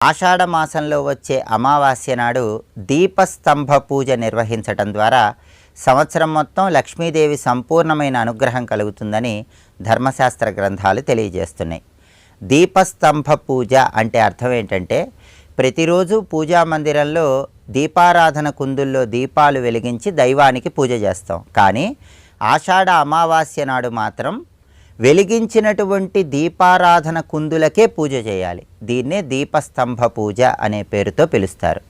ఆషాఢ మాసంలో వచ్చే అమావాస్య నాడు దీపస్తంభ పూజ నిర్వహించటం ద్వారా సంవత్సరం మొత్తం లక్ష్మీదేవి సంపూర్ణమైన అనుగ్రహం కలుగుతుందని ధర్మశాస్త్ర గ్రంథాలు తెలియజేస్తున్నాయి. దీపస్తంభ పూజ అంటే అర్థం ఏంటంటే ప్రతిరోజు పూజా మందిరంలో దీపారాధన కుందుల్లో దీపాలు వెలిగించి దైవానికి పూజ చేస్తాం. కానీ ఆషాఢ అమావాస్య నాడు మాత్రం వెలిగించినటువంటి దీపారాధన కుందులకే పూజ చేయాలి. దీన్నే దీపస్తంభ పూజ అనే పేరుతో పిలుస్తారు.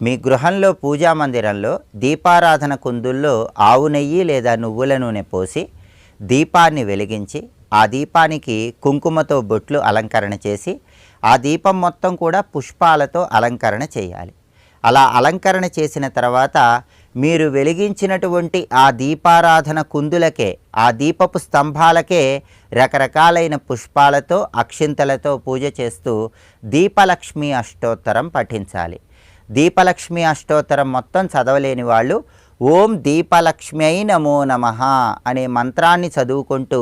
మీ గృహంలో పూజా మందిరంలో దీపారాధన కుందుల్లో ఆవు నెయ్యి లేదా నువ్వుల నూనె పోసి దీపాన్ని వెలిగించి ఆ దీపానికి కుంకుమతో బొట్లు అలంకరణ చేసి ఆ దీపం మొత్తం కూడా పుష్పాలతో అలంకరణ చేయాలి. అలా అలంకరణ చేసిన తర్వాత మీరు వెలిగించినటువంటి ఆ దీపారాధన కుందులకే ఆ దీపపు స్తంభాలకే రకరకాలైన పుష్పాలతో అక్షింతలతో పూజ చేస్తూ దీపలక్ష్మి అష్టోత్తరం పఠించాలి. దీపలక్ష్మి అష్టోత్తరం మొత్తం చదవలేని వాళ్ళు ఓం దీపలక్ష్మ్యై నమో నమ అనే మంత్రాన్ని చదువుకుంటూ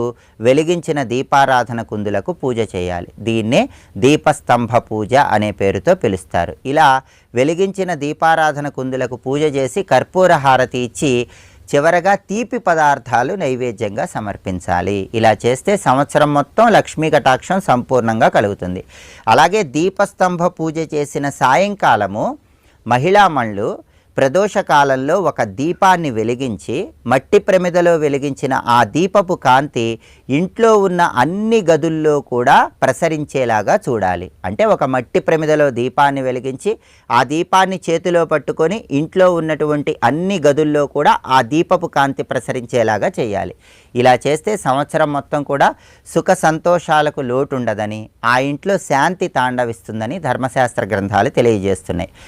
వెలిగించిన దీపారాధన కుందులకు పూజ చేయాలి. దీన్నే దీపస్తంభ పూజ అనే పేరుతో పిలుస్తారు. ఇలా వెలిగించిన దీపారాధన కుందులకు పూజ చేసి కర్పూర హారతి ఇచ్చి చివరగా తీపి పదార్థాలు నైవేద్యంగా సమర్పించాలి. ఇలా చేస్తే సంవత్సరం మొత్తం లక్ష్మీ కటాక్షం సంపూర్ణంగా కలుగుతుంది. అలాగే దీపస్తంభ పూజ చేసిన సాయంకాలము మహిళామణులు ప్రదోష కాలంలో ఒక దీపాన్ని వెలిగించి మట్టి ప్రమిదలో వెలిగించిన ఆ దీపపు కాంతి ఇంట్లో ఉన్న అన్ని గదుల్లో కూడా ప్రసరించేలాగా చూడాలి. అంటే ఒక మట్టి ప్రమిదలో దీపాన్ని వెలిగించి ఆ దీపాన్ని చేతిలో పట్టుకొని ఇంట్లో ఉన్నటువంటి అన్ని గదుల్లో కూడా ఆ దీపపు కాంతి ప్రసరించేలాగా చేయాలి. ఇలా చేస్తే సంవత్సరం మొత్తం కూడా సుఖ సంతోషాలకు లోటు ఉండదని ఆ ఇంట్లో శాంతి తాండవిస్తుందని ధర్మశాస్త్ర గ్రంథాలు తెలియజేస్తున్నాయి.